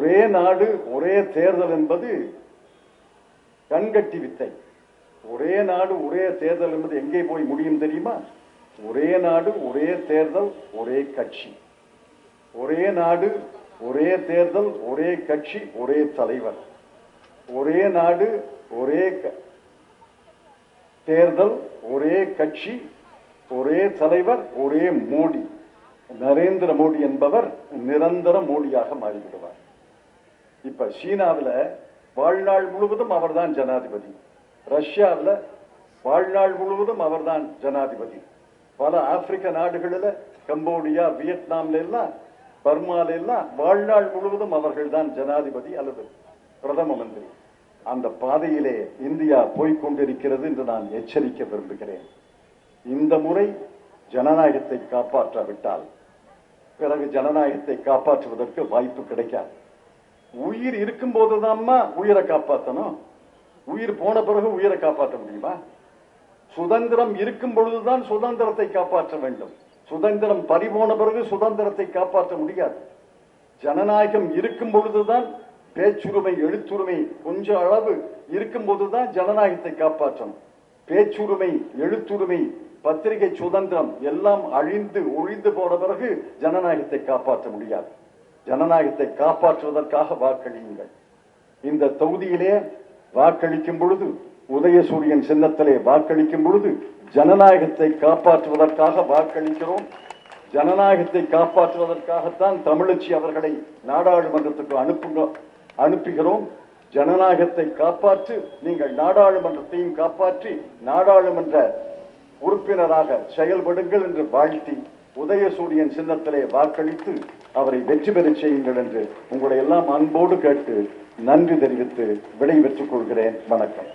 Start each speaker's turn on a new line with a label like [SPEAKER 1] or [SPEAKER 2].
[SPEAKER 1] ஒரே நாடு ஒரே தேர்தல் என்பது கண்கட்டி வித்தை. ஒரே நாடு ஒரே தேர்தல் என்பது எங்கே போய் முடியும் தெரியுமா? ஒரே நாடு ஒரே தேர்தல் ஒரே கட்சி. ஒரே நாடு ஒரே தேர்தல் ஒரே கட்சி ஒரே தலைவர். ஒரே நாடு ஒரே க- தேர்தல் ஒரே கட்சி ஒரே தலைவர் ஒரே மோடி. நரேந்திர மோடி என்பவர் நிரந்தர மோடியாக மாறிவிடுவார். இப்ப சீனாவுல வாழ்நாள் முழுவதும் அவர்தான் ஜனாதிபதி. ரஷ்யாவுல வாழ்நாள் முழுவதும் அவர்தான் ஜனாதிபதி. பல ஆப்பிரிக்க நாடுகளில் கம்போடியா வியட்நாம்ல எல்லாம் பர்மால எல்லாம் வாழ்நாள் முழுவதும் அவர்கள் தான் ஜனாதிபதி அல்லது பிரதம மந்திரி. அந்த பாதையிலே இந்தியா போய்க் கொண்டிருக்கிறது என்று நான் எச்சரிக்க விரும்புகிறேன். இந்த முறை ஜனநாயகத்தை காப்பாற்றாவிட்டால் பிறகு ஜனநாயகத்தை காப்பாற்றுவதற்கு வாய்ப்பு கிடைக்காது. உயிர் இருக்கும் போதுதான்மா உயிரை காப்பாற்றணும் உயிர் போன பிறகு உயிரை காப்பாற்ற முடியுமா? சுதந்திரம் இருக்கும் பொழுதுதான் சுதந்திரத்தை காப்பாற்ற வேண்டும். சுதந்திரம் பறிபோன பிறகு சுதந்திரத்தை காப்பாற்ற முடியாது. ஜனநாயகம் இருக்கும் பொழுதுதான் பேச்சுரிமை எழுத்துரிமை கொஞ்சம் அளவு இருக்கும் போதுதான் ஜனநாயகத்தை காப்பாற்றணும். பேச்சுரிமை எழுத்துரிமை பத்திரிகை சுதந்திரம் எல்லாம் அழிந்து ஒழிந்து போன பிறகு ஜனநாயகத்தை காப்பாற்ற முடியாது. ஜனநாயகத்தை காப்பாற்றுவதற்காக வாக்களியுங்கள். இந்த தொகுதியிலே வாக்களிக்கும் பொழுது உதயசூரியன் சின்னத்திலே வாக்களிக்கும் பொழுது ஜனநாயகத்தை காப்பாற்றுவதற்காக வாக்களிக்கிறோம். ஜனநாயகத்தை காப்பாற்றுவதற்காகத்தான் தமிழச்சி அவர்களை நாடாளுமன்றத்துக்கு அனுப்புங்க அனுப்புகிறோம். ஜனநாயகத்தை காப்பாற்று நீங்கள் நாடாளுமன்றத்தையும் காப்பாற்றி நாடாளுமன்ற உறுப்பினராக செயல்படுங்கள் என்று வாழ்த்தி உதயசூரியன் சின்னத்திலே வாக்களித்து அவரை வெற்றி பெறச் செய்யுங்கள் என்று உங்களை எல்லாம் அன்போடு கேட்டு நன்றி தெரிவித்து விடை பெற்றுக் கொள்கிறேன். வணக்கம்.